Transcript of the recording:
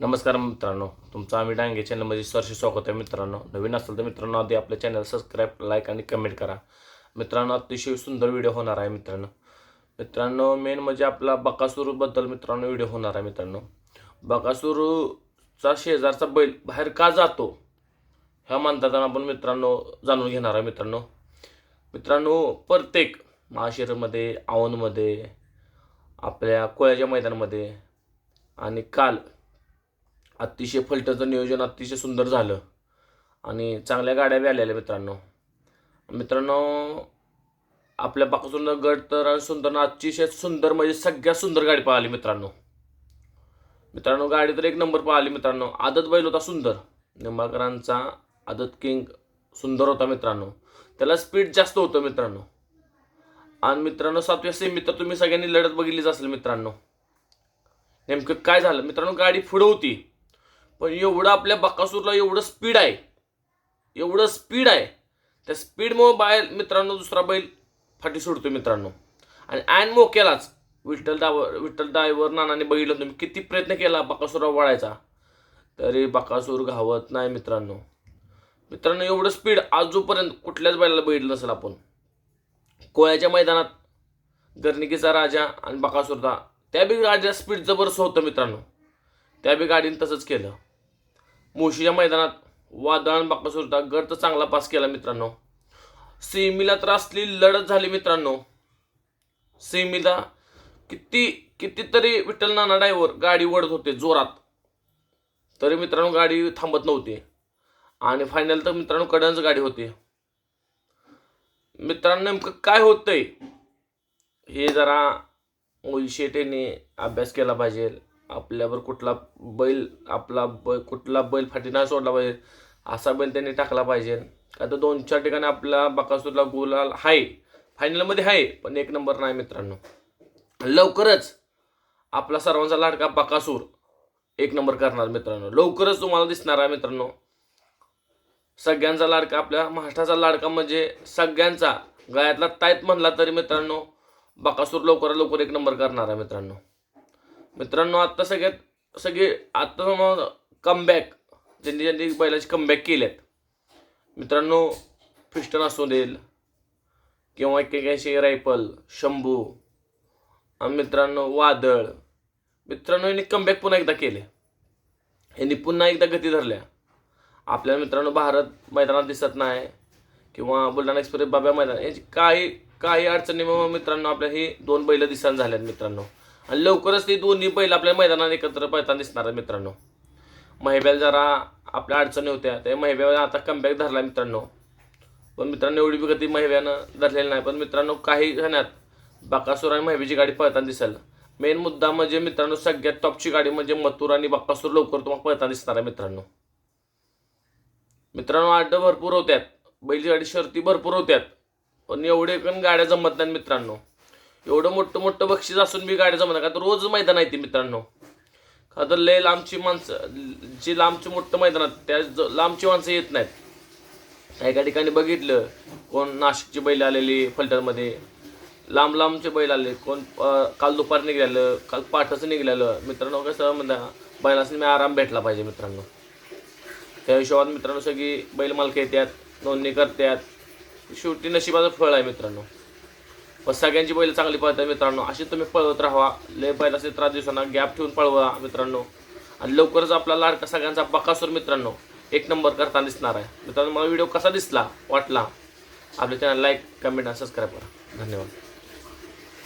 नमस्कार मित्रांनो तुमचं आम्ही डांगे चॅनलमध्ये सरशी स्वागत आहे मित्रांनो. नवीन असेल तर मित्रांनो आधी आपल्या चॅनल सबस्क्राईब लाईक आणि कमेंट करा. मित्रांनो अतिशय सुंदर व्हिडिओ होणार आहे मित्रांनो. मित्रांनो मेन म्हणजे आपला बकासूरबद्दल मित्रांनो व्हिडिओ होणार आहे मित्रांनो. बकासूरचा शेजारचा बैल बाहेर का जातो ह्या म्हणतात आपण मित्रांनो जाणून घेणार आहे मित्रांनो. मित्रांनो प्रत्येक महाशिरमध्ये आवनमध्ये आपल्या कोळ्याच्या मैदानामध्ये आणि काल अतिशय फलटणचं नियोजन अतिशय सुंदर झालं. आणि चांगल्या गाड्या बी आलेल्या मित्रांनो. मित्रांनो आपल्या पाकसून गड तर सुंदर अतिशय सुंदर म्हणजे सगळ्यात सुंदर गाडी पाहिली मित्रांनो. मित्रांनो गाडी तर एक नंबर पाहिली मित्रांनो. आदत बैल होता सुंदर. निंबाळकरांचा आदत किंग सुंदर होता मित्रांनो. त्याला स्पीड जास्त होतं मित्रांनो. आणि मित्रांनो सातव्या सेमी तर तुम्ही सगळ्यांनी लढत बघितलीच असेल मित्रांनो. नेमकं काय झालं? मित्रांनो गाडी पुढं होती. पण एवढं आपल्या बकासूरला एवढं स्पीड आहे. एवढं स्पीड आहे. त्या स्पीडमुळं बाहेर मित्रांनो दुसरा बैल फाटी सोडतो मित्रांनो. आणि ॲन मोक्यालाच विठ्ठल डावर विठ्ठल डायवर नानाने बघितलं तुम्ही किती प्रयत्न केला बकासूरा वळायचा. तरी बकासूर घावत नाही मित्रांनो. मित्रांनो एवढं स्पीड आजूपर्यंत कुठल्याच बैलाला बघितलं नसेल आपण. कोळ्याच्या मैदानात गर्निकीचा राजा आणि बकासूरचा त्या बी गाडीला स्पीड जबरदस्त होतं मित्रांनो. त्या बी गाडीने तसंच केलं. मोशीच्या मैदानात वादळ आणि बकासूरचा गड तर चांगला पास केला मित्रांनो. सेमीला तर असली लढत झाली मित्रांनो. सेमीला किती कितीतरी विठ्ठल नाना ड्रायव्हर गाडी ओढत होते जोरात. तरी मित्रांनो गाडी थांबत नव्हती. आणि फायनल तर मित्रांनो कडनच गाडी होती. मित्रांनो नेमकं काय होतंय? हे जरा शेटेने अभ्यास केला पाहिजे. आपल्यावर कुठला बैल आपला बै कुठला बैल फाटी नाही सोडला पाहिजे. असा बैल त्यांनी टाकला पाहिजे. का तर दोन चार ठिकाणी आपला बकासूरला गुलाल आहे फायनलमध्ये आहे पण एक नंबर नाही मित्रांनो. लवकरच आपला सर्वांचा लाडका बकासूर एक नंबर करणार मित्रांनो. लवकरच तुम्हाला दिसणार आहे मित्रांनो. सगळ्यांचा लाडका आपल्या महाराष्ट्राचा लाडका म्हणजे सगळ्यांचा. गळ्यातला ताईत म्हणला तरी मित्रांनो बकासूर लवकरात लवकर एक नंबर करणार आहे मित्रांनो. मित्रांनो आत्ता सगळ्यात सगळे आत्ता मग कमबॅक ज्यांनी ज्यांनी बैलाचे कमबॅक केल्यात. मित्रांनो फिस्टन असू देईल. किंवा एक्क्याऐंशी रायफल शंभू. आणि मित्रांनो वादळ. मित्रांनो यांनी कमबॅक पुन्हा एकदा केले. यांनी पुन्हा एकदा गती धरल्या. आपल्या मित्रांनो भारत मैदानात दिसत नाही. किंवा बुलढाणा एक्सप्रेस बाब्या मैदान याची काही काही अडचणीमुळे मित्रांनो आपल्या ही दोन बैल दिसायला झाल्यात मित्रांनो. आणि लवकरच ते दोन्ही बैल आपल्या मैदानात एकत्र पळताना दिसणार आहेत मित्रांनो. महिब्याला जरा आपल्या अडचणी होत्या त्या महिब्याला आता कमबॅक धरला मित्रांनो. पण मित्रांनो एवढी बी कधी महिब्यानं धरलेली नाही. पण मित्रांनो काही जणात बाकासूर आणि महिबीची गाडी पळताना दिसेल. मेन मुद्दा म्हणजे मित्रांनो सगळ्यात टॉपची गाडी म्हणजे मथुर आणि बाकासूर लवकर तुम्हाला पळताना दिसणार आहे मित्रांनो. मित्रांनो अड्ड भरपूर होत्यात. बैलगाडी गाडी शर्ती भरपूर होत्यात. पण एवढे पण गाड्या जमत नाहीत मित्रांनो. एवढं मोठं मोठं बक्षीस असून बी गाडी जमत का तर रोज मैदान आहे ती मित्रांनो. का तर लय लांबची माणसं जी लांबची मोठं मैदानात त्या ज- लांबची माणसं येत नाहीत. एका ठिकाणी बघितलं कोण नाशिकची बैल आलेली फलटरमध्ये लांब लांबचे बैल आले कोण काल दुपार निघालं काल पाठचं निघालेलं. मित्रांनो कसं म्हणता बैलासनी मी आराम भेटला पाहिजे मित्रांनो. त्या हिशोबात मित्रांनो सगळी बैल मालक येतात नोंदणी करतात शेवटी नशिबाचं फळ आहे मित्रांनो. पण सगळ्यांची बैल चांगली पळतात मित्रांनो. अशी तुम्ही पळवत राहा लय बैल असे त्रास दिवसांना गॅप ठेवून पळवा मित्रांनो. आणि लवकरच आपला लाडका सगळ्यांचा बकासूर मित्रांनो एक नंबर करताना दिसणार आहे. मित्रांनो मला व्हिडिओ कसा दिसला वाटला आपल्या चॅनल लाईक कमेंट आणि सबस्क्राईब करा. धन्यवाद.